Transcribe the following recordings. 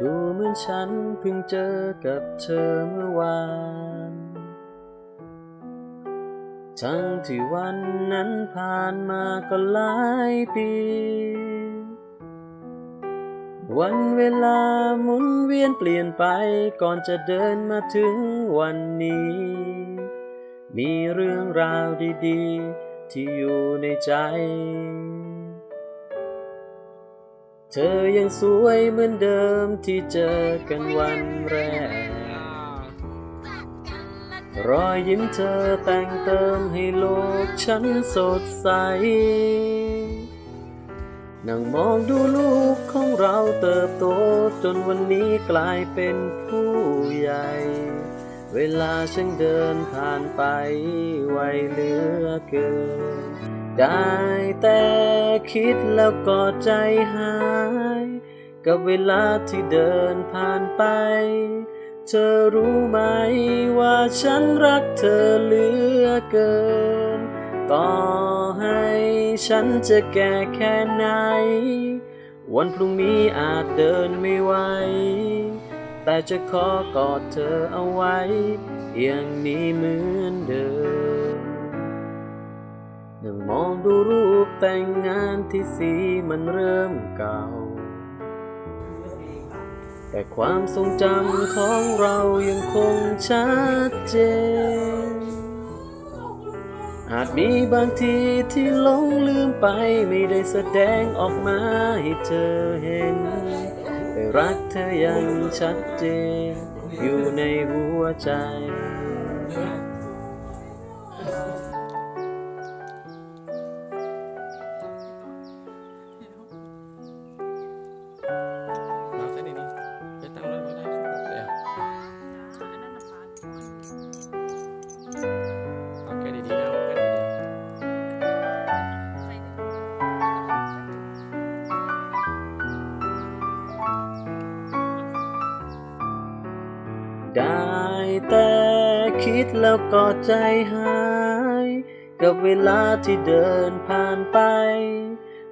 ดูเหมือนฉันเพิ่งเจอกับเธอเมื่อวาน ทั้งที่วันนั้นผ่านมาก็หลายปี วันเวลาหมุนเวียนเปลี่ยนไปก่อนจะเดินมาถึงวันนี้ มีเรื่องราวดีๆ ที่อยู่ในใจ เธอยังสวยเหมือนเดิมที่เจอกันวันแรก รอยยิ้มเธอแต่งเติมให้โลกฉันสดใส นั่งมองดูลูกของเราเติบโตจนวันนี้กลายเป็นผู้ใหญ่ เวลาฉันเดินผ่านไปไวเหลือเกิน ได้แต่คิดแล้วก็ใจหาย กับเวลาที่เดินผ่านไป เธอรู้ไหมว่าฉันรักเธอเหลือเกิน ต่อให้ฉันจะแก่แค่ไหน วันพรุ่งนี้อาจเดินไม่ไหว แต่จะขอกอดเธอเอาไว้ อย่างนี้เหมือนเดิมนั่งมองดูรูปแต่งงานที่สีมันเริ่มเก่า แต่ความทรงจำของเรายังคงชัดเจน อาจมีบางทีที่หลงลืมไปไม่ได้แสดงออกมาให้เธอเห็น รักเธอยังชัดเจนอยู่ในหัวใจเราเส้นนี้ไปตั้งรถไว้ได้เดี๋ยวโอเค ได้แต่คิดแล้วก็ใจหาย กับเวลาที่เดินผ่านไป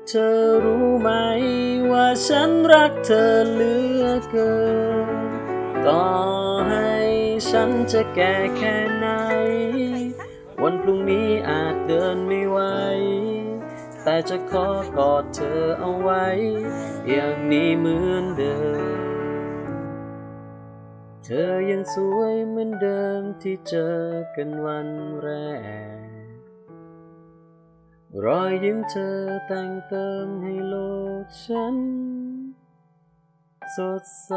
เธอรู้ไหมว่าฉันรักเธอเหลือเกินต่อให้ฉันจะแก่แค่ไหน วันพรุ่งนี้อาจเดินไม่ไหวแต่จะขอกอดเธอเอาไว้ อย่างนี้เหมือนเดิม อยังสวยเหมือนเดิมที่เจอกันวันแรก รอยยิ้มเธอแต่งเติมให้โลกฉัน สดใส